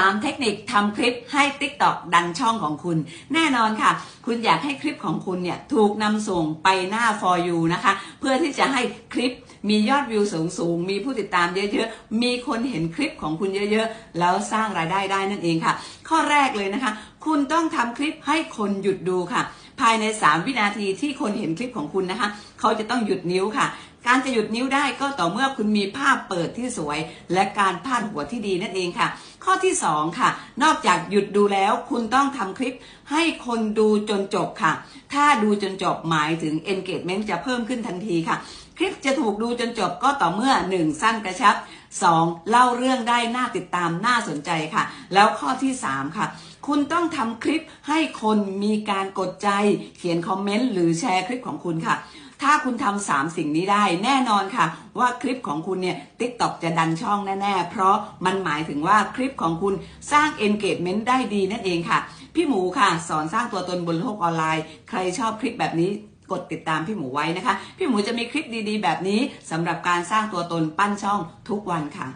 3 เทคนิคทำคลิปให้ TikTok ดังช่องของคุณ แน่นอนค่ะ คุณอยากให้คลิปของคุณเนี่ยถูกนำส่งไปหน้า for you นะคะ เพื่อที่จะให้คลิปมียอดวิวสูงสูงๆมีผู้ติดตามเยอะๆ มีคนเห็นคลิปของคุณเยอะๆ แล้วสร้างรายได้ได้นั่นเองค่ะ ข้อแรกเลยนะคะ คุณต้องทำคลิปให้คนหยุดดูค่ะ ภายใน 3 วินาทีที่คนเห็นคลิปของคุณนะคะ เขาจะต้องหยุดนิ้วค่ะ การจะหยุดนิ้วได้ก็ต่อเมื่อคุณมีภาพเปิดที่สวย และการพาดหัวที่ดีนั่นเองค่ะ ข้อที่ 2 ค่ะ นอกจากหยุดดูแล้วคุณต้องทำคลิปให้คนดูจนจบค่ะ ถ้าดูจนจบหมายถึง engagement จะเพิ่มขึ้นทันทีค่ะคลิปจะถูกดูจนจบก็ต่อเมื่อ 1 สั้นกระชับ 2. เล่าเรื่องได้น่าติดตามน่าสนใจค่ะ แล้วข้อที่ 3 ค่ะ คุณต้องทำคลิปให้คนมีการกดใจ เขียนคอมเมนต์หรือแชร์คลิปของคุณค่ะ ถ้าคุณทำสามสิ่งนี้ได้ แน่นอนค่ะ ว่าคลิปของคุณเนี่ย TikTok จะดันช่องแน่ๆ เพราะมันหมายถึงว่าคลิปของคุณสร้าง engagement ได้ดีนั่นเองค่ะ พี่หมูค่ะ สอนสร้างตัวตนบนโลกออนไลน์ ใครชอบคลิปแบบนี้กดติดตามพี่หมูไว้นะคะ พี่หมูจะมีคลิปดีๆ แบบนี้สำหรับการสร้างตัวตนปั้นช่องทุกวันค่ะ